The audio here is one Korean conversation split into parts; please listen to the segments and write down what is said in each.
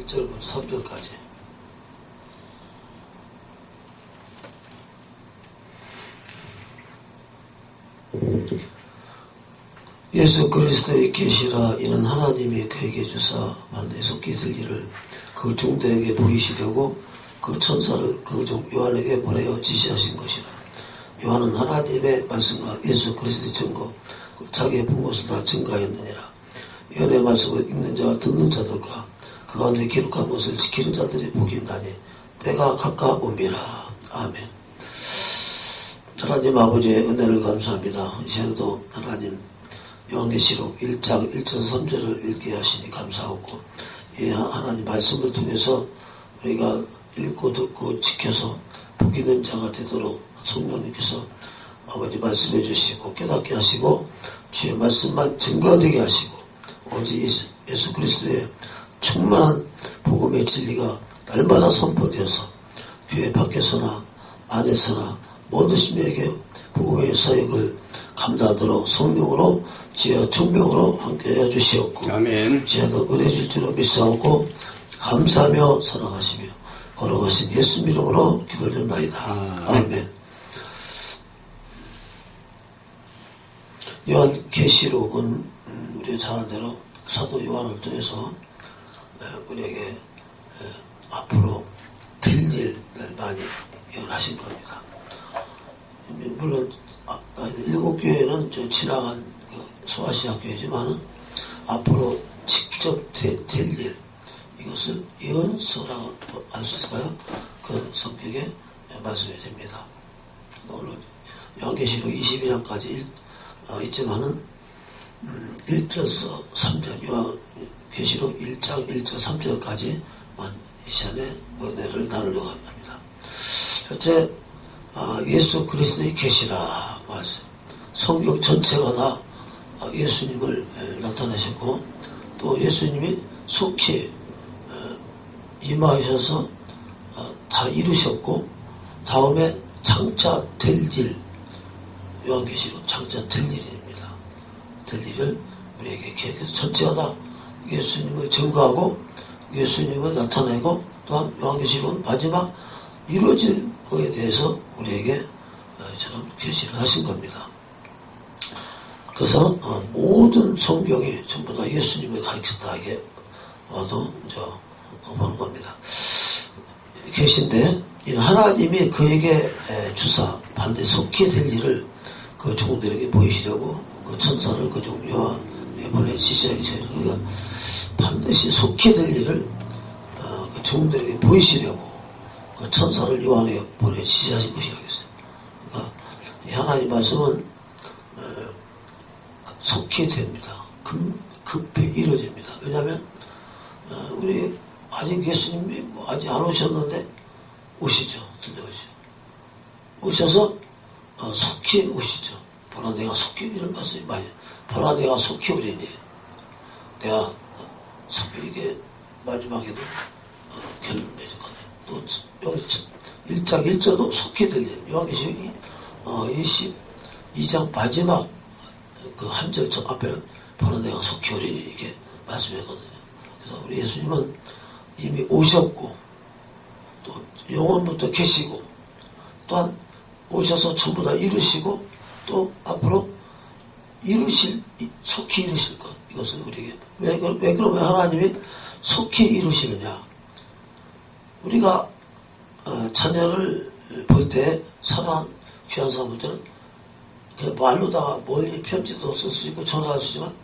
1절부터 3절까지. 예수 그리스도의 계시라 이는 하나님이 그에게 주사 만대 속기 될 일을 그 종들에게 보이시려고 그 천사를 그 종 요한에게 보내어 지시하신 것이라 요한은 하나님의 말씀과 예수 그리스도의 증거 그 자기의 본 것을 다 증가하였느니라 예언의 말씀을 읽는 자와 듣는 자들과 그 가운데 기록한 것을 지키는 자들이 복이 있나니 때가 가까움이라 아멘. 하나님 아버지의 은혜를 감사합니다. 이 시간에도 하나님 요한계시록 1장 1절 3절을 읽게 하시니 감사하고 이 하나님 말씀을 통해서 우리가 읽고 듣고 지켜서 복 있는 자가 되도록 성령님께서 아버지 말씀해 주시고 깨닫게 하시고 주의 말씀만 증거되게 하시고 오직 예수 그리스도의 충만한 복음의 진리가 날마다 선포되어서 교회 밖에서나 안에서나 모든 시민에게 복음의 사역을 감당하도록 성령으로 지혜와 총명으로 함께 해 주시옵고 아멘. 지혜도 은혜 줄 줄로 믿사오고 감사하며 사랑하시며 걸어가신 예수 이름으로 기도드립니다. 아멘. 아멘. 요한 계시록은 음, 우리가 잘 아는 대로 사도 요한을 통해서 에, 우리에게 에, 앞으로 될 일을 많이 예언하신 겁니다. 물론 아, 아, 일곱 교회는 저 지나간 그 소아시아 교회지만은 앞으로 직접 되- 될 일, 이것을 예언서라고 할 수 있을까요? 그 성격에 말씀이 됩니다. 오늘 요한계시록 22장까지 일, 어, 있지만은 음, 1절서 3절 요한 계시록 1장 1절 3절까지만 이 시간에 은혜를 나누려고 합니다. 첫째 아, 예수 그리스도의 계시라 말했어요. 성경 전체가 다 아, 예수님을 에, 나타내셨고 또 예수님이 속히 에, 임하셔서 아, 다 이루셨고 다음에 장차 될 일, 요한계시록 장차 될 일입니다. 될 일을 우리에게 계획해서 전체가 다 예수님을 증거하고 예수님을 나타내고 또한 요한계시록은 마지막 이루어질 거에 대해서 우리에게 어, 저런 계시를 하신 겁니다. 그래서 어, 모든 성경이 전부 다 예수님을 가리켰다 이게 와도 저 보는 겁니다. 계신데 하나님이 그에게 에, 주사 반드시 속히 될 일을 그 종들에게 보이시려고 그 천사를 그 종류와 보내 지시하기 그러니까 반드시 속히 될 일을 어, 그 종들에게 보이시려고 그 천사를 요한에게 보내 지시하신 것이라고 했어요. 그러니까 이 하나님 말씀은 어, 속히 됩니다. 급, 급히 이루어집니다. 왜냐하면 어, 우리 아직 예수님이 뭐 아직 안 오셨는데 오시죠. 들려오시죠. 오셔서 어, 속히 오시죠. 보라 내가 속히 이런 말씀이 많이 보라 내가 속히 오리니 내가 이게 마지막에도 어, 결론 내줬거든. 또 여기 1장 1절도 속히 들려. 요한계시록 이- 어, 22장 마지막 그 한절첫 앞에는 바로 내가 속히 오리니 이렇게 말씀했거든요. 그래서 우리 예수님은 이미 오셨고 또 영원부터 계시고 또한 오셔서 전부 다 이루시고 또 앞으로 이루실 속히 이루실 것 이것을 우리에게 왜, 그- 왜 그러면 하나님이 속히 이루시느냐 우리가 어, 자녀를 볼 때 사랑한 귀한 사람 볼 때는 그 말로다가 멀리 편지도 쓸 수 있고 전화할 수 있지만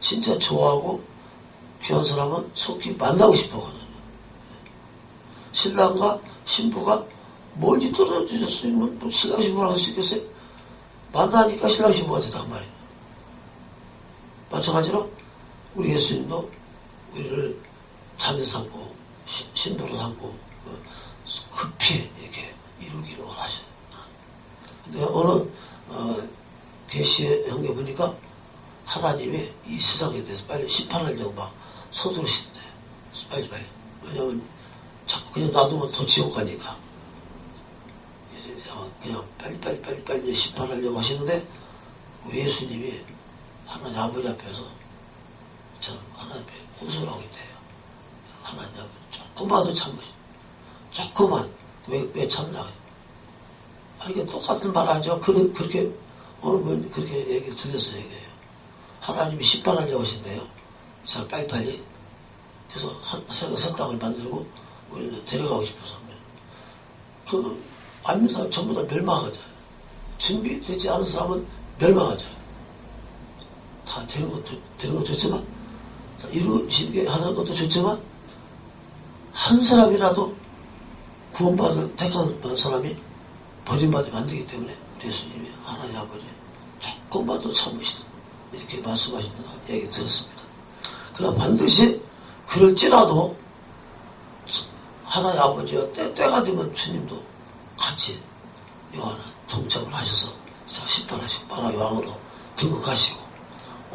진짜 좋아하고 귀한 사람은 속히 만나고 싶어 하거든요. 신랑과 신부가 멀리 떨어졌으면 또 신랑 신부랑 할수 있겠어요? 만나니까 신랑 신부가 되단 말이에요. 마찬가지로 우리 예수님도 우리를 자녀 삼고 시- 신부로 삼고 어, 급히 이렇게 이루기를 원하셔요. 근데 어느 어, 계시의 형계 보니까 하나님이 이 세상에 대해서 빨리 심판하려고 막 서두르신대. 빨리 빨리. 왜냐면 자꾸 그냥 놔두면 더 지옥 가니까. 그냥 빨리 빨리 빨리 빨리 심판하려고 하시는데 그 예수님이 하나님 아버지 앞에서 저 하나님 앞에 호소를 하고 있대요. 하나님 아버지 조금만 더 참으시 조금만. 왜, 왜 참나? 아 이게 똑같은 말 하죠. 그런, 그렇게 어느 분 그렇게 얘기를 들려서 얘기해요. 하나님이 십반하려고 하신대요. 자 빨리빨리. 그래서 한, 새 땅을 만들고 우리는 데려가고 싶어서 그 안민 사람 전부 다 멸망하잖아요. 준비되지 않은 사람은 멸망하잖아요 다 되는 것도 되는 것도 좋지만 다 이루시게 하는 것도 좋지만 한 사람이라도 구원받을 택한 사람이 버림받으면 안 되기 때문에 우리 예수님이 하나님 아버지 조금만 더 참으시다 이렇게 말씀하신다 얘기 들었습니다. 그러나 반드시 그럴지라도 하나님 아버지와 때, 때가 되면 주님도 같이 요한은 동참을 하셔서 자 심판하시고 만왕의 왕으로 등극하시고 온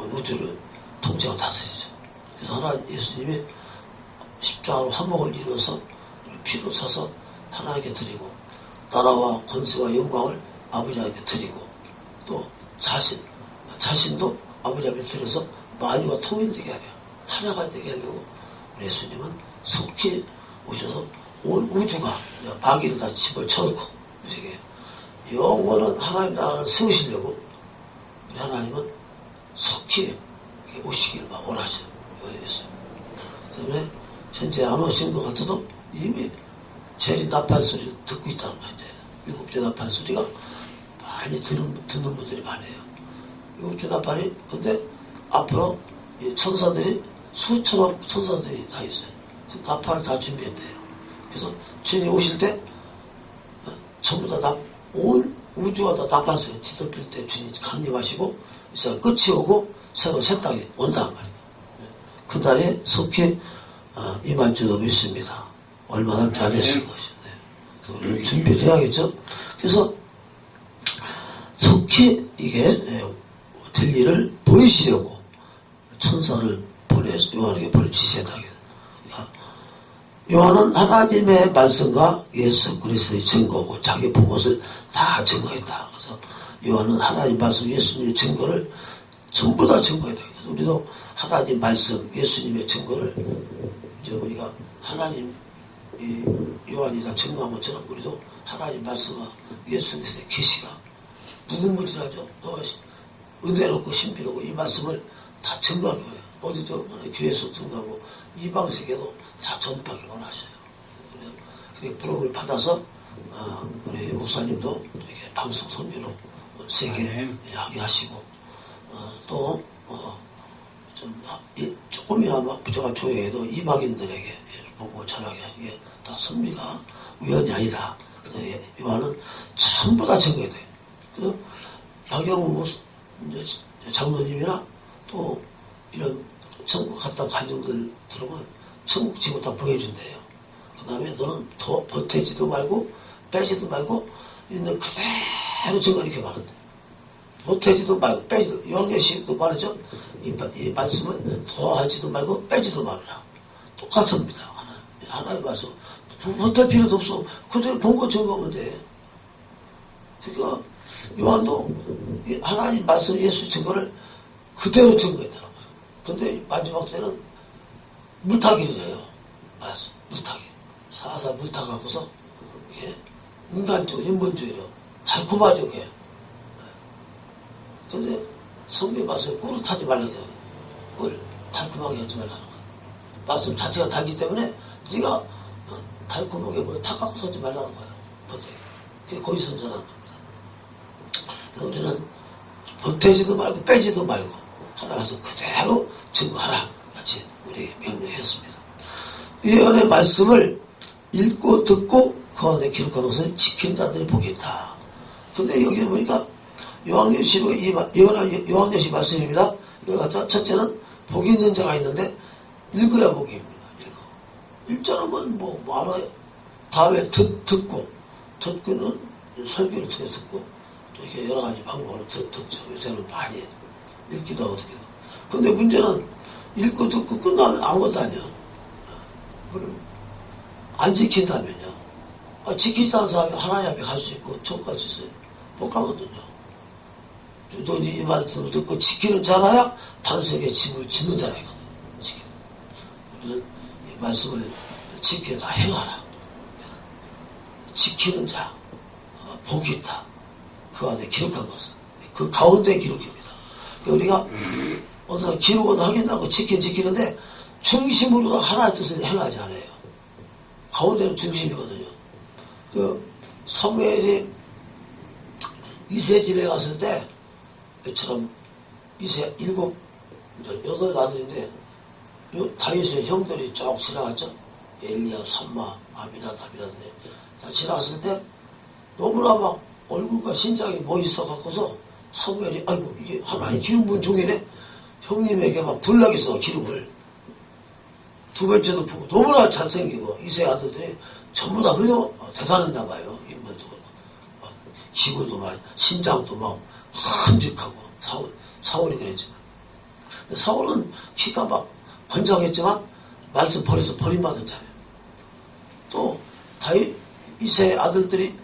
우주를 통째로 다스리죠. 그래서 하나님 예수님이 십자가로 한목을 이루어서 피로 사서 하나님께 드리고 나라와 권세와 영광을 아버지 하나님께 드리고 또 자신 자신도 아버지 앞에 드려서 만유와 통일되게 하려 하나가 되게 하려고 우리 예수님은 속히 오셔서 온 우주가 마귀를 다 집어쳐놓고 우리에게 영원한 하나님 나라를 세우시려고 우리 하나님은 오시기를 막 원하죠. 때문에 현재 안 오신 것 같아도 이미 제리 나팔 소리 듣고 있다는 거예요. 일곱째 나팔 소리가 많이 듣는, 듣는 분들이 많아요. 일곱째 나팔이 근데 앞으로 이 천사들이 수천억 천사들이 다 있어요. 그 나팔을 다 준비했대요. 그래서 주인이 오실 때 어, 전부 다 나, 온 우주가 다 소리 뒤덮일 때 주인이 강림하시고 이제 끝이 오고 새로 새 땅이 온단 말이에요. 그 날에 속히 어, 임할 줄로 믿습니다. 얼마 남지 않았을 것이. 네. 그래서 우리는 준비를 해야겠죠. 그래서 속히 이게 예, 될 일을 보이시려고 천사를 보내서 요한에게 보내 지시했다. 요한은 하나님의 말씀과 예수 그리스도의 증거고 자기 부모를 다 증거했다. 그래서 요한은 하나님 말씀, 예수님의 증거를 전부 다 증거했다. 그래서 우리도 하나님 말씀, 예수님의 증거를 이제 우리가 하나님 이 요한이 다 증거한 것처럼 우리도 하나님 말씀과 예수님의 계시가 무궁무진하죠. 너가 은혜롭고 신비롭고 이 말씀을 다 원해요. 어디도 교회에서 증거하고 이방 세계도 다 전파하기 원하셔요. 그래 부름을 받아서 어, 우리 목사님도 이렇게 방송 선교로 세계 하게 하시고 어, 또 어, 좀, 이, 조금이나마 부족한 조회에도 이방인들에게 보고 전하게 하시게 다 선미가 우연이 아니다. 그래서 요한은 전부 다 증거해야 돼. 그래서 박영우 장로님이나 또 이런 천국 갔다 간증들 들으면 천국 지구 다 보여준대요. 그 다음에 너는 더 버티지도 말고 빼지도 말고 있는 그대로 증거 이렇게 말한대. 보태지도 말고 빼지도 요한계시도 말이죠. 이, 이 말씀은 더하지도 말고 빼지도 말라. 똑같습니다. 하나 하나님 말씀 보탤 필요도 없어. 그대로 본거 증거하면 돼. 그러니까 요한도 하나님 말씀 예수 증거를 그대로 증거했더라고요. 근데 마지막 때는 물타기를 해요. 말씀 물타기. 사사 물타갖고서 이게 인간적으로 인본주의로 달콤하죠. 그게. 근데 성경 말씀 꿀을 타지 말라고 해요. 꿀 달콤하게 하지 말라는 거예요. 말씀 자체가 달기 때문에 네가 어, 달콤하게 뭘 타갖고 서지 말라는 거예요. 버텨. 그게 거기 선전하는 겁니다. 우리는 버태지도 말고 빼지도 말고 하나가서 그대로 증거하라. 같이 우리 명령했습니다. 이 연의 말씀을 읽고 듣고 그 안에 기록한 것을 지킨 자들이 있다. 근데 여기 보니까 요한계시록의 요한계시 말씀입니다. 여기 갖다 첫째는 복이 있는 자가 있는데 읽어야 복입니다. 읽어. 일자로면 뭐, 뭐 알아요. 다음에 듣, 듣고 듣고는 설교를 통해 듣고 또 이렇게 여러 가지 방법으로 듣, 듣죠. 요새는 많이 읽기도 하고. 근데 문제는 읽고 듣고 끝나면 아무것도 아니야. 안 지킨다면요. 아, 지키지 않은 사람이 하나님 앞에 갈 수 있고 저갈수 있어요. 못 가거든요. 또이 말씀을 듣고 지키는 자라야 반석에 집을 짓는 자라거든요. 지키는. 우리는 이 말씀을 지켜다 행하라. 지키는 자, 어, 복이 있다. 그 안에 기록한 것은. 그 가운데 기록입니다. 우리가 어디서 기록은 하긴다고 지킨 지키는데 중심으로 하나의 뜻을 행하지 않아요. 가운데는 중심이거든요. 그 사무엘이 이세 집에 갔을 때 이처럼 이세 일곱 여덟 아들인데 요 다윗의 형들이 쭉 지나갔죠. 엘리야, 삼마, 아미나답이라든지 다 지나갔을 때 너무나 막 얼굴과 신장이 멋있어 갖고서 사무엘이 아이고 이게 하나님 기름 부은 종이네? 형님에게 막 불나겠어 기름을. 두 번째도 부고 너무나 잘생기고 이세 아들들이 전부 다 훌륭 대단했나 봐요 인물도. 막 기골도 막 신장도 막 큼직하고 사울 사울이 그랬지만 사울은 키가 막 건장했지만 말씀 버려서 버림받은 자예요. 또 다윗 이세 아들들이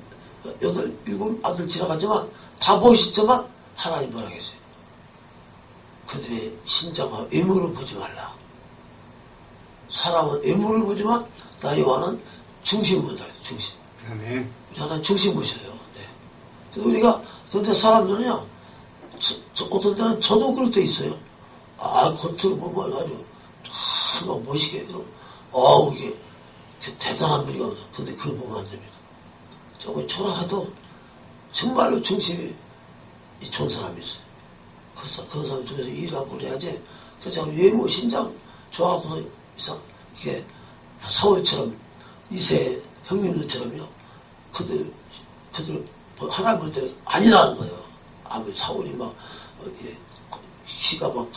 여덟 일곱 아들 지나갔지만 다 멋있지만 하나님 뭐라 계세요. 그들의 신장과 외모를 보지 말라. 사람은 외모를 보지만 나 요한은 중심 본다. 중심. 아멘. 하나님 중심 보셔요. 네. 그래서 우리가 근데 사람들은요. 저- 저 어떤 때는 저도 그럴 때 있어요. 아 겉으로 보면 아주 막 멋있게 어우 이게 그 대단한 없다. 근데 그거 보면 안 됩니다. 조금 초라해도 정말로 중심이 이 좋은 사람이 있어요. 그래서 그 사람 중에서 일하고 그래야지. 그래서 외모 신장 좋아하고서 이상 이게 사월처럼 이세 형님들처럼요. 그들 그들 하나 볼 때는 아니라는 거예요. 아무리 사월이 막 어, 이게 키가 막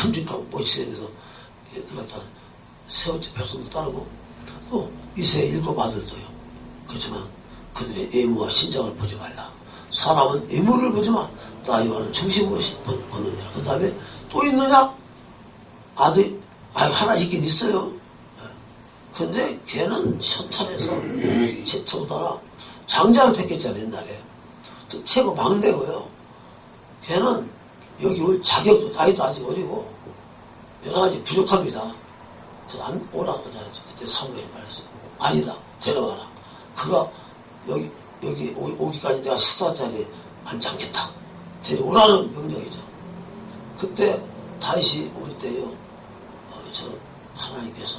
큼직하고 예, 그렇다 세월째 백성도 따르고 또 이세 일곱 아들도요. 그렇지만 그들의 외모와 신장을 보지 말라. 사람은 외모를 보지만 나이와는 중심을 보느니라. 그 다음에 또 있느냐? 아들, 아 하나 있긴 있어요. 예. 근데 걔는 현찰에서 제초다라 장자를 택했잖아요, 옛날에. 그 최고 막내고요. 걔는 여기 올 자격도 나이도 아직 어리고 여러 가지 부족합니다. 그래서 안 오라고 그러잖아요. 그때 사무엘이 말했어요. 아니다. 데려와라. 그가 여기, 여기 오, 오기까지 내가 식사 자리에 앉지 않겠다. 데려오라는 명령이죠. 그때 다시 올 때요. 어, 저는 하나님께서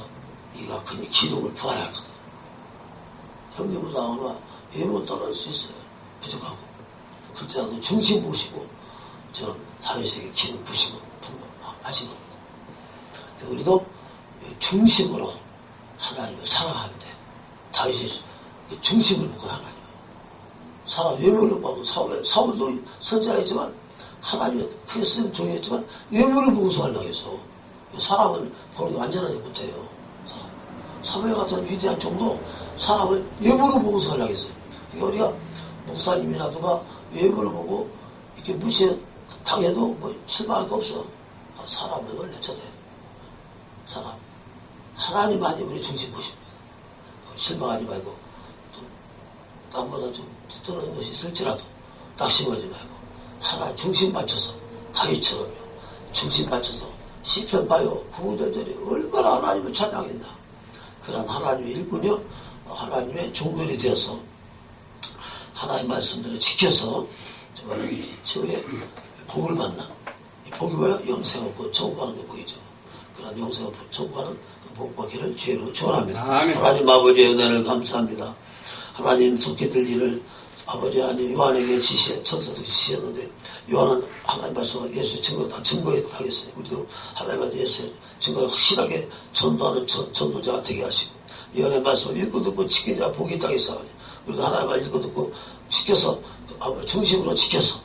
이가 그니 기둥을 부활했거든요. 형님보다 아마 외모 떨어질 수 있어요. 부족하고. 않아도 중심 보시고 저는 다윗에게 기둥 부시고 겁니다. 그래서 우리도 중심으로 하나님을 다윗이 그 중심을 보고 하나님 사람 외모를 보고 사울, 사울도 선지자이지만 하나님의 크게 쓰는 종이었지만 외모를 보고서 하려고 해서 사람은 보는 게 완전하지 못해요. 사무엘 같은 위대한 종도 사람을 외모로 보고서 하려고 했어요. 그러니까 우리가 목사님이라도가 외모를 보고 이렇게 무시해 당해도 뭐 실망할 거 없어. 아, 사람은 원래 저래. 사람. 하나님만이 우리 중심 보십니다. 실망하지 말고 또 남보다 좀 떨어진 것이 있을지라도 낙심하지 말고 하나님 중심 맞춰서 다윗처럼요. 중심 맞춰서 시편 봐요. 구구절절이 얼마나 하나님을 찬양했나. 그런 하나님의 일꾼이요. 하나님의 종들이 되어서 하나님 말씀들을 지켜서 정말 최후의 복을 받는 이 복이 뭐야? 영생 없고 천국 가는 게 복이죠. 그런 영생 없고 천국 가는 그복 받기를 죄로 축원합니다. 아멘. 하나님 아버지의 은혜를 감사합니다. 하나님 속에 들 일을 아버지 하나님 요한에게 지시 천사들이 지시했는데 요한은 하나님 말씀 예수 증거 다 증거했다 하겠어요. 우리도 하나님 앞에 예수 증거를 확실하게 전도하는 전, 전도자가 되게 하시고 예언의 말씀을 읽고 듣고 지킨 자 복이 있다 했어. 우리도 하나님 말 읽고 듣고 지켜서 그 아버지 중심으로 지켜서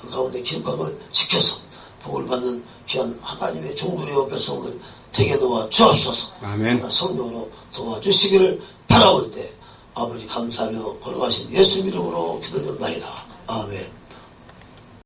그 가운데 기록한 걸 지켜서 복을 받는 귀한 하나님의 종들이여 백성들 되게 도와 주옵소서. 아멘. 성령으로 도와주시기를 바라올 때 아버지 감사하며 걸어가신 예수 이름으로 기도드립니다. 아멘.